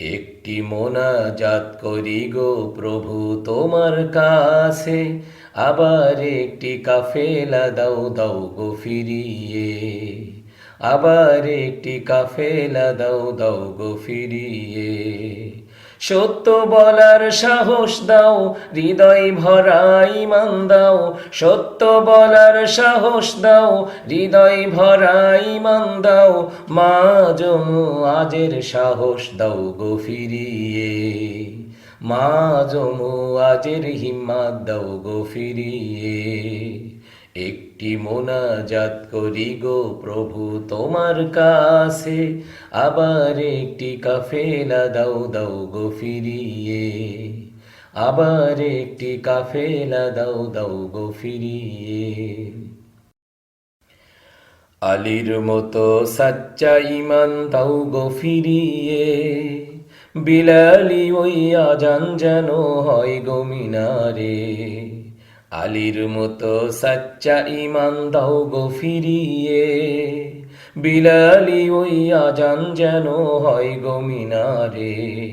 একটি মোনাজাত করি গো প্রভু তোমার কাছে আবার একটি কাফেলা দাও দাও গো ফিরিয়ে। আবার একটি কাফেলা দাও দাও গো ফিরিয়ে। সত্য বলার সাহস দাও, হৃদয় ভরা ইমান দাও। সত্য বলার সাহস দাও, হৃদয় ভরা ইমান দাও। মা জমু আজের সাহস দাও গো ফিরিয়ে। মা জমু আজের হিম্মাত দাও গো ফিরিয়ে। একটি মোনাজাত করি গো প্রভু তোমার কাছে, আবার একটি কাফেলা দাও দাও গো ফিরিয়ে। আবার একটি কাফেলা দাও দাও গো ফিরিয়ে। আলীর মতো সাচ্চা ইমান দাও গো ফিরিয়ে। বিলালি ওই আজান যেন হয় গো মিনারে। আলীর মতো সাচ্চা ইমান দাও গো ফিরিয়ে। বিলালি ওই আজান যেন হয় গো মিনারে।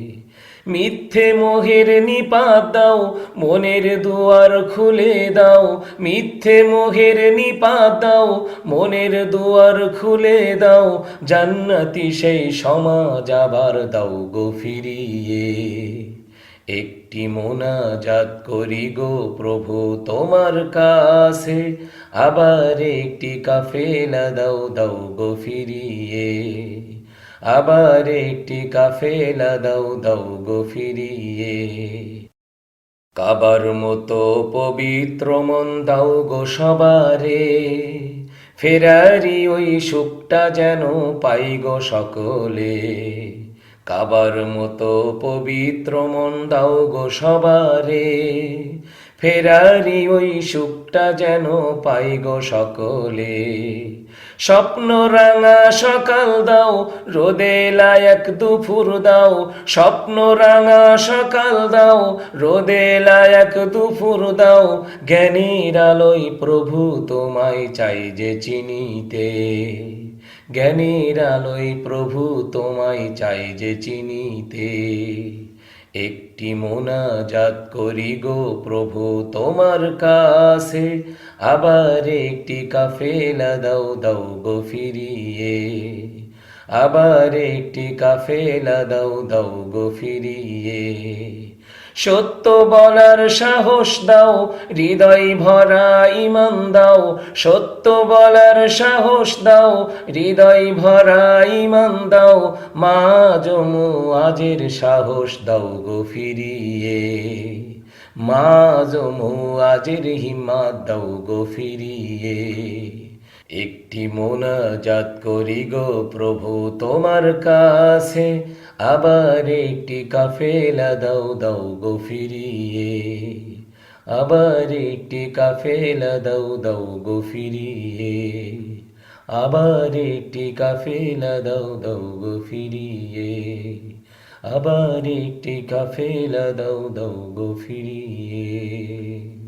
মিথ্যে মোহের নিপাত দাও, মনের দুয়ার খুলে দাও। মিথ্যে মোহের নিপাত দাও, মনের দুয়ার খুলে দাও। জান্নাতি সেই সমাজ আবার দাও গো ফিরিয়ে। একটি মোনাজাত করি গো প্রভু তোমার কাছে। আবার একটি কাফেলা দাও দাও গো ফিরিয়ে। আবার একটি কাফেলা দাও দাও গো ফিরিয়ে। কাবার মতো পবিত্র মন দাও গো সবারে। ফেরারি ওই সুখটা যেন পাই গো সকলে। কাবার মতো পবিত্র মন দাও গো সবারে। ফেরারি ওই সুখটা যেন পাই গো সকলে। স্বপ্ন রাঙা সকাল দাও, রোদে লায়ক দুপুর দাও। স্বপ্ন রাঙা সকাল দাও, রোদে লায়ক দুপুর দাও। জ্ঞানীর আলোয় প্রভু তোমায় চাই যে চিনিতে। জ্ঞানীর আলোয় প্রভু তোমায় চাই যে চিনিতে। একটি মোনাজাত করি গো প্রভু তোমার কাছে, আবার একটি কাফেলা দাও দাও গো ফিরিয়ে। আবার একটি কাফেলা দাও দাও গো ফিরিয়ে। সত্য বলার সাহস দাও, হৃদয় ভরা ইমান দাও। সত্য বলার সাহস দাও, হৃদয় ভরা ইমান দাও। মা জমু আজের সাহস দাও গো ফিরিয়ে। মা জমু আজের হিমা দাও গো ফিরিয়ে। একটি মোনাজাত করি গো প্রভু তোমার কাছে, আবার একটি কাফেলা দাও দাও গো ফিরিয়ে। আবার একটি কাফেলা দাও দাও গো ফিরিয়ে। আবার একটি কাফেলা দাও দাও গো ফিরিয়ে। আবার একটি কাফেলা দাও দাও গো ফিরিয়ে।